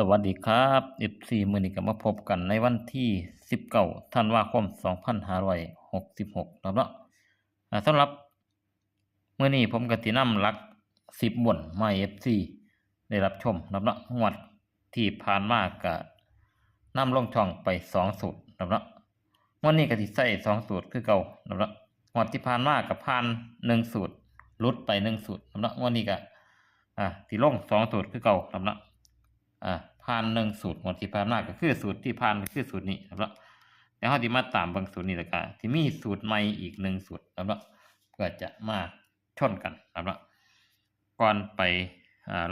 สวัสดีครับ FC มือนี้ก็มาพบกันในวันที่ 19ธันวาคม 2566แล้วเนาะสำหรับเมื้อนี้ผมก็สินำลัก 10บนมา FC ได้รับชมแล้วเนาะงวดที่ผ่านมาก็นำลงช่องไป 2 สูตรแล้วเนาะวันนี้ก็สิใส่2สูตรคือเก่าแล้วเนาะงวดที่ผ่านมาก็ผ่าน 1 สูตรลุดไป 1 สูตรแล้วเนาะวันนี้ก็อ่าสิลง2สูตรคือเก่าแล้วเนาะ อ่าผ่านหนึ่งสูตรหมดที่ผ่านมาก็คือสูตรที่ผ่านก็คือสูตรนี้ครับแล้วแล้วเขาที่มาตามบางสูตรนี้ล้วก็ที่มีสูตรใหม่อีกหนึ่งสูตรครับแล้วเพื่อจะมาชนกันครับแล้วก่อนไป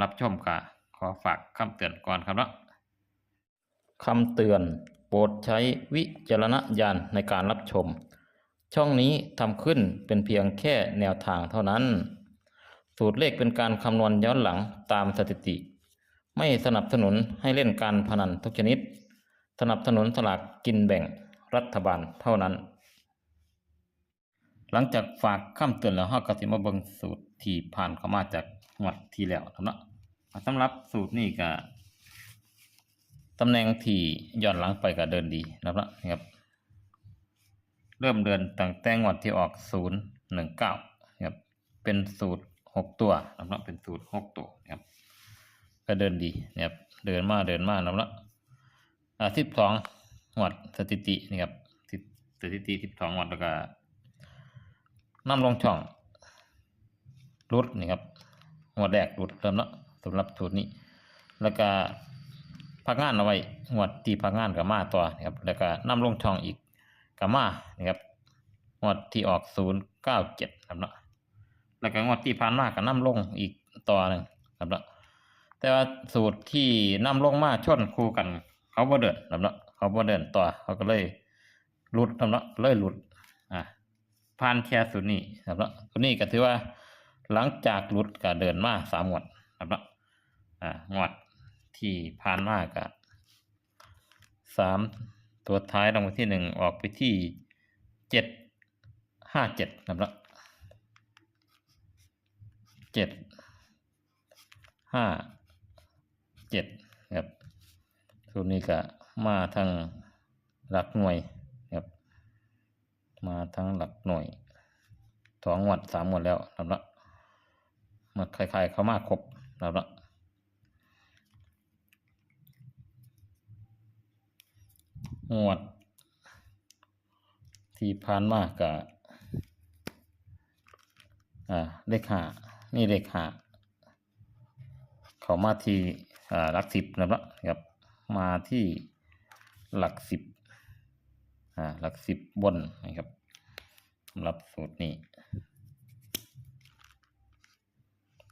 รับชมก็ขอฝากคำเตือนก่อนครับแล้วคำเตือนโปรดใช้วิจารณญาณในการรับชม ช่องนี้ทำขึ้นเป็นเพียงแค่แนวทางเท่านั้น สูตรเลขเป็นการคำนวณย้อนหลังตามสถิติ ไม่สนับสนุนให้เล่นการพนันทุกชนิด สนับสนุนสลากกินแบ่งรัฐบาลเท่านั้น หลังจากฝากคำเตือนแล้วเรากสิมาเบิงสูตรที่ผ่านเข้ามาจากงวดที่แล้วครับเนะสำหรับสูตรนี้ก็ตำแหน่งที่ย้อนหลังไปก็เดินดีนะครับ เริ่มเดินตั้งแต่งวดที่ออก 019ครับเป็นสูตร 6 ตัวนะครับเป็นสูตร 6 ตัว ก็เดินดีนะครับเดินมาเดินมาแล้วละอ่าสิบสองหวัดสถิตินี่ครับสิบสถิติสิบสองหวัดแล้วก็น้ำลงช่องรุดนี่ครับหัวแรกรุดเริ่มละสำหรับสูตรนี้ แล้วก็พักงานเอาไว้หัวดที่พักงานกับมาต่อนะครับแล้วก็น้ำลงช่องอีกกับมานี่ครับหัวดที่ออกศูนย์เก้าเจ็ดครับเนาะแล้วก็งวดที่ผ่านมาก็นำลงอีกต่อหนึ่งครับเนาะ แต่ว่าสูตรที่นำลงมาชนคู่กัน เขาบ่เดินลำเนาะเขาบ่เดินต่อเขาก็เลยหลุดลำเนาะเลยหลุดอ่าผ่านแค่สูตรนี้ลำเนาะสูตรนี้ก็ถือว่าหลังจากหลุดก็เดินมาสามงวดลำเนาะอ่างวดที่ผ่านมาก็สามตัวท้ายรางวัลที่หนึ่งออกไปที่เจ็ดห้าเจ็ดลำเนาะเจ็ดห้า เจ็ดครับสูตรนี้ก็มาทางหลักหน่วยครับมาทางหลักหน่วยสองงวดสามงวดแล้วนับละมาคล้ายๆเขามาครบนับละงวด ที่ผ่านมากกับอ่าเลขห้านี่เลขห้าเขามาที่ หลักสิบนะครับ มาที่หลักสิบอ่าหลักสิบบนนะครับสำหรับสูตรนี้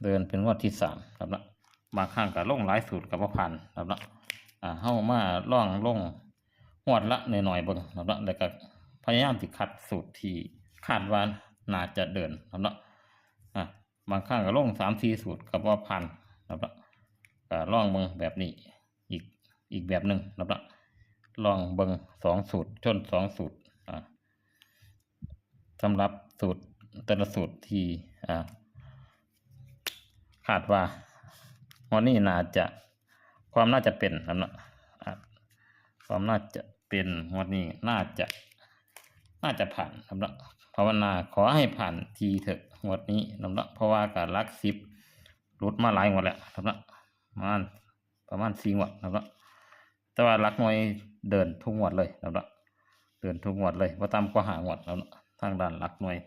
เดินเป็นงวดที่สามครับนะบางครั้งก็ลงหลายสูตรกับว่าพันครับนะอ่าเข้ามาล่องลงงวดละหน่อยๆเบิ่งครับนะแล้วก็พยายามที่คัดสูตรที่คาดว่าน่าจะเดินครับนะอ่าบางครั้งก็ลงสามสี่สูตรกับว่าพันครับละ ก็ลองเบิงแบบนี้อีกอีกแบบหนึ่งนะครับลองเบิงสองสูตรชนสองสูตรสำหรับสูตรแต่ละสูตรที่คาดว่าวันนี้น่าจะความน่าจะเป็นครับเนะความน่าจะเป็นวันนี้น่าจะน่าจะผ่านครับเนะภาวนาขอให้ผ่านทีเถอะงวดนี้นะเนาะเพราะว่าการลักซิปรุดมาหลายงวดแล้วครับนะ ประมาณประมาณสี่งวดครับนะแต่ว่ารักหน่วยเดินทุกงวดเลยครับเดินทุกงวดเลยว่าตามก็หางวดแล้วทางด้านรักหน่วย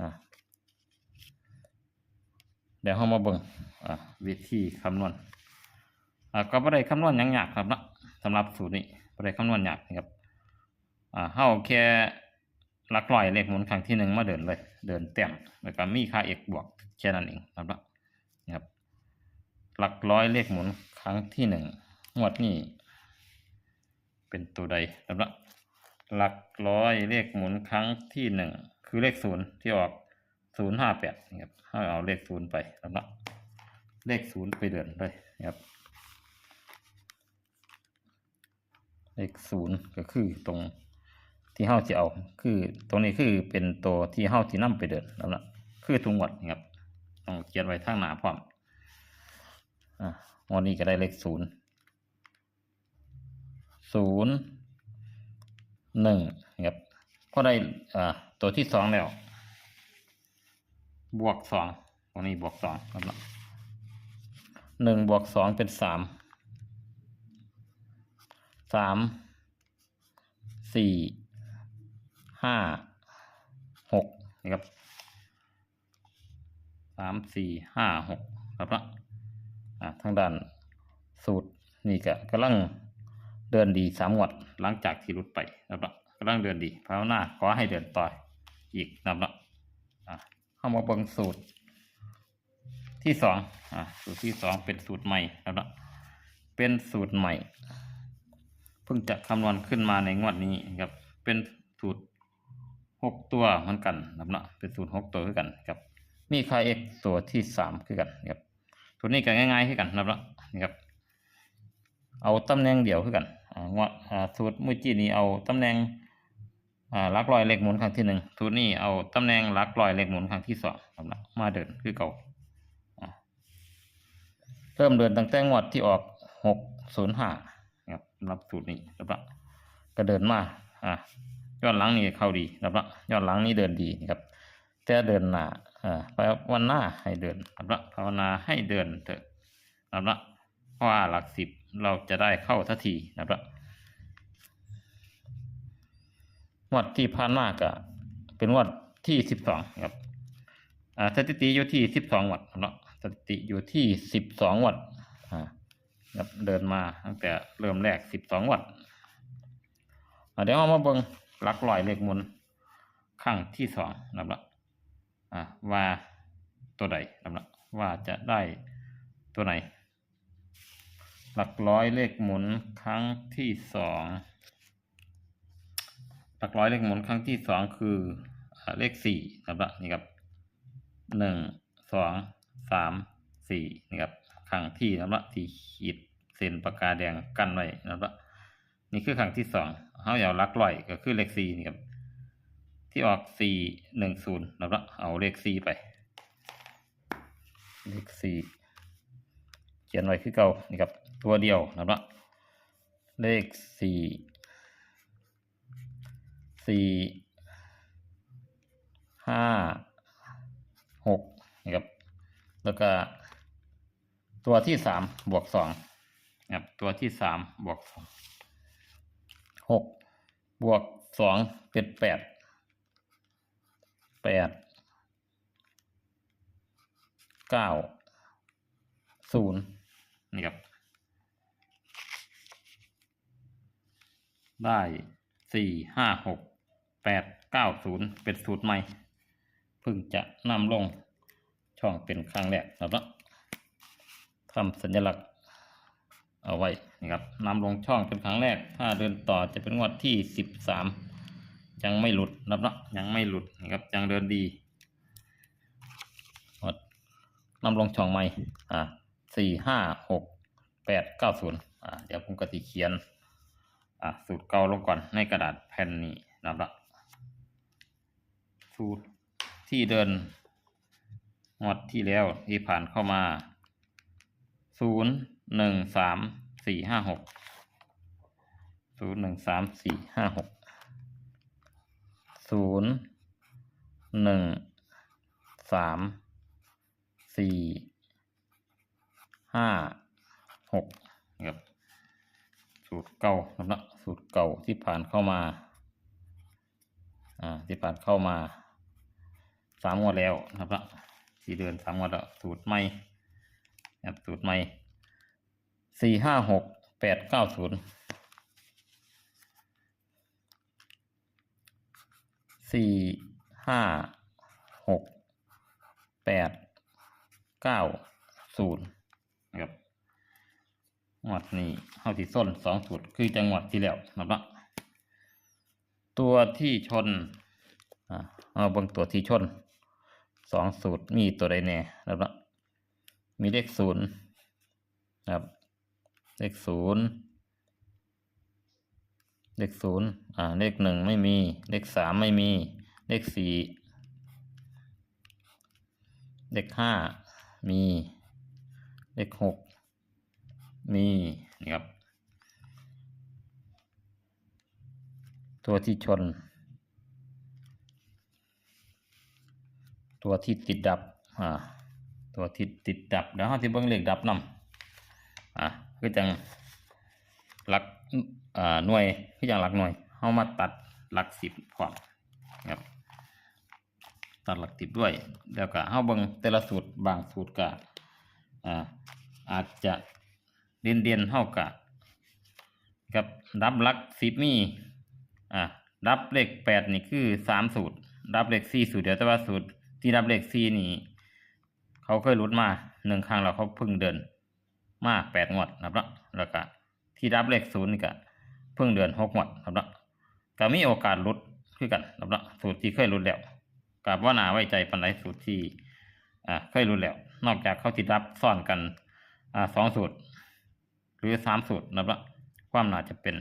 อ่าเดี๋ยวเรามาเบิ่งวิธีคำนวณอ่าก็ไม่ได้คำนวณหยังยากครับนะสำหรับสูตรนี้ไม่ได้คำนวณยากนะครับอ่าเฮาแค่หลักร้อยเลขหมุนครั้งที่หนึ่งมาเดินเลย เดินเต็มแล้วก็มีค่า x บวกแค่นั้นเองครับนะครับ หลักร้อยเลขหมุนครั้งที่หนึ่งงวดนี้ เป็นตัวใดนะครับหลักร้อยเลขหมุนครั้งที่หนึ่งคือเลขศูนย์ที่ออกศูนย์ห้าแปดนะครับให้เอาเลขศูนย์ไปนะครับเลขศูนย์ไปเดินเลยนะครับเลขศูนย์ก็คือตรงที่เฮาจะเอา คือตรงนี้คือเป็นตัวที่เฮาที่นํไปเดินนะครับคือทุกงวดนะครับต้องเขียนไว้ทางหนาพร้อม อะวันนี้ก็ได้เลขศูนย์ศูนย์หนึ่งนะครับก็ได้อ่าตัวที่สองแล้ว บวกสองตรงนี้บวกสองครับเนะหนึ่งบวกสองเป็นสามสามสี่ห้าหกนะครับสามสี่ห้าหกครับเนะ ทางด้านสูตรนี่ก็กำลังเดินดีสามงวดหลังจากที่หลุดไปนะครับกำลังเดินดีภาวนาขอให้เดินต่ออีกนะครับเนะข้ามาเบิ่งสูตร ที่สองอ่าสูตรที่สองเป็นสูตรใหม่นะครับเป็นสูตรใหม่ เพิ่งจะคำนวณขึ้นมาในงวดนี้ครับเป็นสูตรหกตัวเหมือนกันนะครับเนะเป็นสูตรหกตัวคือกันครับมีค่า x ตัวที่สามคือกันครับ ตรนี้ก็ง่ายๆคือกันนะครับเนาะนี่ครับ เอาตำแหน่งเดียวคือกันงวดสูตรมื่อกี้นี้เอาตำแหน่งลักร้อยเลขหมุนครั้งที่หนึ่งสูตรนี้เอาตำแหน่งลักร้อยเลขหมุนครั้งที่สองครับมาเดินคือเก่าเริ่มเดินตั้งแต่งวดที่ออกหกศูนย์ห้าครับรับสูตรนี้ครับเนาะก็เดินมาอ่าย้อนหลังนี่เข้าดีครับย้อนหลังนี่เดินดีนะครับแต่เดินหน้า ภาวนาหน้าให้เดินครับเนาะภาวนาให้เดินเถอะครับเนะเพราะว่าหลักสิบเราจะได้เข้าทันทีนะครับงวดที่ผ่านมาก็เป็นงวดที่สิบสองครับอ่าสถิติอยู่ที่สิบสองวัดเนาะสถิติอยู่ที่สิบสองวัดครับเดินมาตั้งแต่เริ่มแรกสิบสองวัดเดี๋ยวเรามาเบิ่งหลักลอยเลขมุนครั้งที่สองนะครับ ว่าตัวใดนะครับว่าจะได้ตัวไหน หลักร้อยเลขหมุนครั้งที่สองหลักร้อยเลขหมุนครั้งที่สองคืออเลขสี่นะครับนี่ครับหนึ่งสองสามสี่นี่ครับครั้งที่นะครับที่ขีดเส้นปากกาแดงกั้นไว้นะครับนี่คือครั้งที่สองเขาเอาหลักร้อยก็คือเลขสี่นี่ครับ ที่ออกสี่หนึ่งศูนย์นะครับเอาเลขสี่ไป เลขสี่เขียนไว้คือเก่านี่ครับ ตัวเดียวนะครับเลขสี่สี่ห้าหกนะครับ แล้วก็ ตัวที่สามบวกสองนะครับตัวที่สามบวกสองหกบวกสองเป็นแปด แปดเก้าศูนย์นี่ครับ ได้สี่ห้าหกแปดเก้าศูนย์เป็นสูตรใหม่เพิ่งจะนำลงช่องเป็นครั้งแรกนะครับทำสัญลักษณ์เอาไว้นะครับนำลงช่องเป็นครั้งแรก ถ้าเดินต่อจะเป็นงวดที่สิบสาม ยังไม่หลุดนะครับยังไม่หลุดนะครับยังเดินดีนำลงช่องใหม่อ่าสี่ห้าหกแปดเก้าศูนย์อ่าเดี๋ยวผมก็จะเขียนอ่าสูตรเก่าลงก่อนในกระดาษแผ่นนี้นะครับ สูตรที่เดินงวดที่แล้วที่ผ่านเข้ามาศูนย์หนึ่งสามสี่ห้าหกศูนย์หนึ่งสามสี่ห้าหก ศูนย์หนึ่งสามสี่ห้าหกนะครับสูตรเก่าครับนะสูตรเก่าที่ผ่านเข้ามาอ่าที่ผ่านเข้ามาสามงวดแล้วนะครับนะสี่เดือนสามงวดแล้วสูตรใหม่นะครับสูตรใหม่สี่ห้าหกแปดเก้าศูนย์ สี่ห้าหกแปดเก้าศูนย์นะครับงวดนี้เข้าที่ส้นสองสูตรคือจังหวัดที่แล้วนะครับตัวที่ชนอ่าเอาบิ่งตัวที่ชนสองสูตรมีตัวใดแน่นะครับมีเลขศูนย์นะครับเลขศูนย์ เลขศูนย์อ่าเลขหนึ่งไม่มี เลขสามไม่มี เลขสี่เลขห้ามี เลขหกมีนี่ครับ ตัวที่ชน ตัวที่ติดดับอ่าตัวที่ติดดับเดี๋ยวเราที่เบิ่งเลขดับนำอ่าคือจัง หลักหน่วยคือจังหลักหน่วยเฮามาตัดหลักสิบพร้อมครับตัดหลักสิบด้วย แล้วก็เฮาบิ่งแต่ละสูตรบางสูตรก็อ่าอาจจะเด่นเด่นๆเฮากะกับดับหลักสิบมีอ่าดับเลขแปดนี่คือสามสูตร ดับเลขสี่สูตรเดียวแต่ว่าสูตรที่ดับเลขสี่นี่เขาเคยรุดมาหนึ่งครั้งแล้วเขาพิ่งเดิน มาแปดงวดนะครับเนาะ ที่ดับเลขศูนย์นี่ก็เพิ่งเดือนหกงวดนะครับเนาะก็มีโอกาสรุดคือกันนะครับเนาะสูตรที่เคยรุดแล้วกับว่านาไว้ใจปันไดสูตรที่อ่าเคยรุดแล้ว นอกจากเขาติดรับซ่อนกันอ่าสองสูตร หรือสามสูตรนะครับเนาะความน่าจะเป็น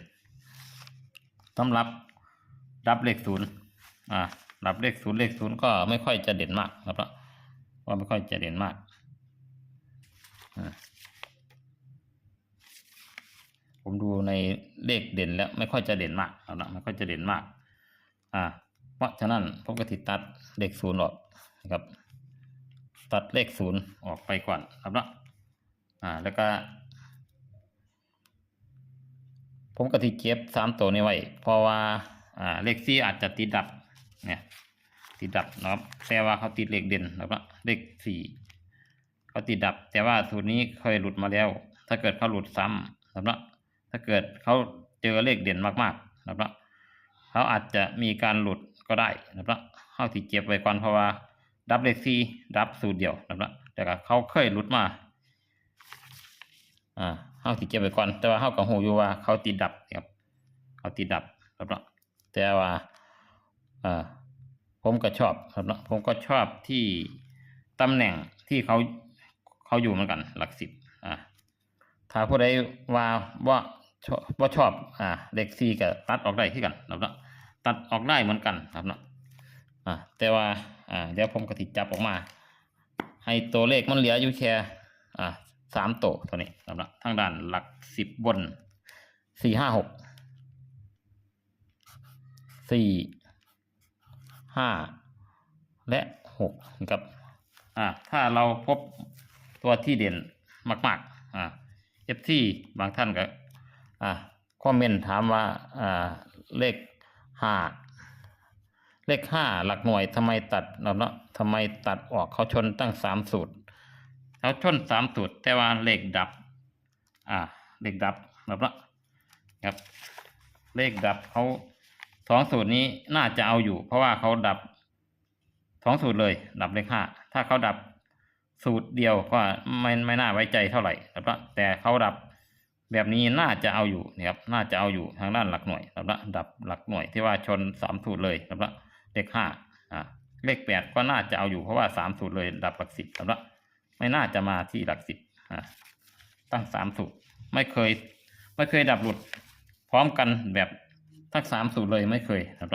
สำหรับดับเลขศูนย์อ่าดับเลขศูนย์เลขศูนย์ก็ไม่ค่อยจะเด่นมากนะครับเนาะว่าไม่ค่อยจะเด่นมากอ่า ผมดูในเลขเด่นแล้วไม่ค่อยจะเด่นมากครับเนาะไม่ค่อยจะเด่นมาก อ่าเพราะฉะนั้นผมก็ติดตัดเลขศูนย์ออกนะครับ ตัดเลขศูนย์ออกไปก่อนครับเนาะอ่า แล้วก็ ผมก็ที่เก็บสามตัวนี้ไว้ เพราะว่า อ่า เลขสี่อาจจะติดดับ เนี่ยติดดับนะครับแต่ว่าเขาติดเลขเด่นนะครับ เลขสี่เขาติดดับ แต่ว่าสูตรนี้เคยหลุดมาแล้ว ถ้าเกิดเขาหลุดซ้ำนะครับ ถ้าเกิดเขาเจอเลขเด่นมากๆนะครับเขาอาจจะมีการหลุดก็ได้นะครับเขาที่เก็บไว้ก่อนเพราะว่าดับเลขสี่ดับสูตรเดียวนะครับแต่ก็เขาเคยหลุดมาอ่าเขาที่เก็บไว้ก่อน แต่ว่าเขากับหูอยู่ว่าเขาติดดับครับเขาติดดับนะครับแต่ว่าอ่าผมก็ชอบครับนะผมก็ชอบที่ตำแหน่งที่เขาเขาอยู่เหมือนกันหลักสิบอ่าถ้าผู้ใดว่าว่า บว่าชอบอ่าเลขสี่ก็ตัดออกได้ที่กันครับเนาะตัดออกได้เหมือนกันครับเนาะอ่าแต่ว่าอ่าเดี๋ยวผมก็ติดจับออกมา ให้ตัวเลขมันเหลืออยู่แค่อ่าสามตัวตัวนี้ครับเนาะทางด้านหลักสิบบนสี่ห้าหกสี่ห้าและหกนะครับอ่าถ้าเราพบตัวที่เด่นมาก ๆอ่าเอฟที่บางท่านก็ อ่าคอมเมนต์ถามว่าอ่าเลขห้าเลขห้าหลักหน่วยทำไมตัดเราเนาะทำไมตัดออกเขาชนตั้งสามสูตรเขาชนสามสูตร แต่ว่าเลขดับ อ่า เลขดับแบบละครับ เลขดับเขาสองสูตรนี้น่าจะเอาอยู่ เพราะว่าเขาดับสองสูตรเลย ดับเลขห้าถ้าเขาดับสูตรเดียวก็ไม่ไม่น่าไว้ใจเท่าไหร่ครับแต่เขาดับ แบบนี้น่าจะเอาอยู่นะครับ น่าจะเอาอยู่ทางด้านหลักหน่วยครับดับหลักหน่วยที่ว่าชนสามสูตรเลยครับเลขห้าอ่าเลขแปดก็น่าจะเอาอยู่เพราะว่าสามสูตรเลย ดับหลักสิบครับไม่น่าจะมาที่หลักสิบอ่าตั้งสามสูตรไม่เคย ไม่เคยดับหลุด พร้อมกันแบบทั้งสามสูตรเลยไม่เคยครับ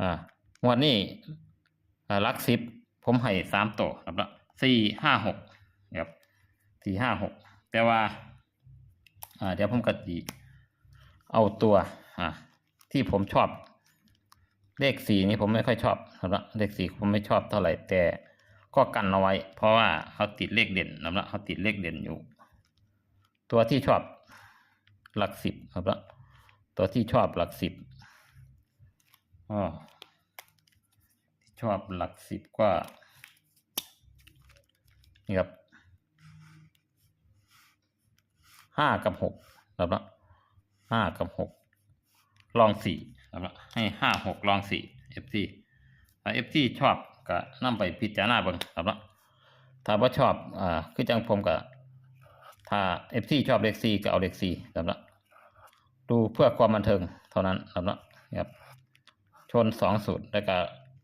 อ่าวดนี้หลักสิบผมให้สามตัวครับละสี่ห้าหกครับ สี่ห้าหกแต่ว่าเดี๋ยวผมก็ดีเอาตัวที่ผมชอบ เลขสี่นี้ผมไม่ค่อยชอบครับละเลขสี่ผมไม่ชอบเท่าไหร่แต่ก็กันเอาไว้ เพราะว่าเขาติดเลขเด่นนะครับเขาติดเลขเด่นอยู่ ตัวที่ชอบหลักสิบครับละตัวที่ชอบหลักสิบอชอบหลักสิบก็นี่ครับ ห้ากับหกรับละห้ากับหกลองสี่รับละให้ห้าหกลองสี่เอฟซีถ้าเอฟซีชอบก็นำไปพิจารณาเบิ่งครับละถ้าว่าชอบอ่าคือจังผมก็ถ้าเอฟซีชอบเลขซีก็เอาเลขซีครับละดูเพื่อความบันเทิงเท่านั้นครับละครับชนสองสูตรแล้วก็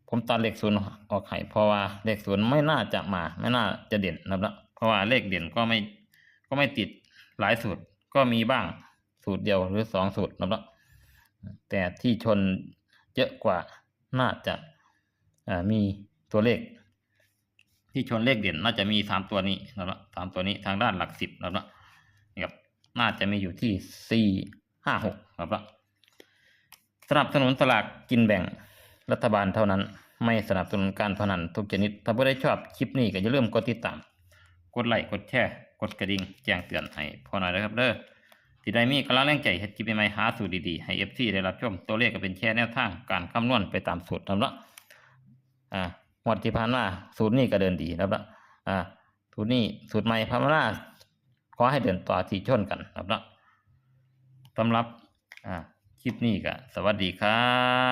ผมตัดเลขศูนย์ออกให้เพราะว่าเลขศูนย์ไม่น่าจะมา ไม่น่าจะเด่นนะครับละเพราะว่าเลขเด่นก็ไม่ก็ไม่ติด หลายสูตรก็มีบ้างสูตรเดียวหรือสองสูตรนะครับแต่ที่ชนเยอะกว่าน่าจะมีตัวเลข ที่ชนเลขเด่นน่าจะมีสามตัวนี้นะครับสามตัวนี้ทางด้านหลักสิบนะครับนี่ครับน่าจะมีอยู่ที่สี่ห้าหกนะครับสนับสนุนสลากกินแบ่งรัฐบาลเท่านั้น ไม่สนับสนุนการพนันทุกชนิด ถ้าผู้ใดชอบคลิปนี้ก็อย่าลืมกดติดตาม กดไลค์กดแชร์ กดกระดิ่งแจ้งเตือนให้พอหน่อยนะครับเด้อที่ใดมีกำลังแรงใจเฮ็ดคลิปใหม่หาสูตรดีๆให้ FC ได้รับชมตัวเลขก็เป็นแค่แนวทางการคำนวณไปตามสูตรทำละอ่างวดที่ผ่านมาสูตรนี้ก็เดินดีนะครับละอ่าสูตรนี้สูตรใหม่พามานาขอให้เดินต่อที่ชนกันนะครับนะสำหรับอ่าคลิปนี้ก็สวัสดีครั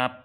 บ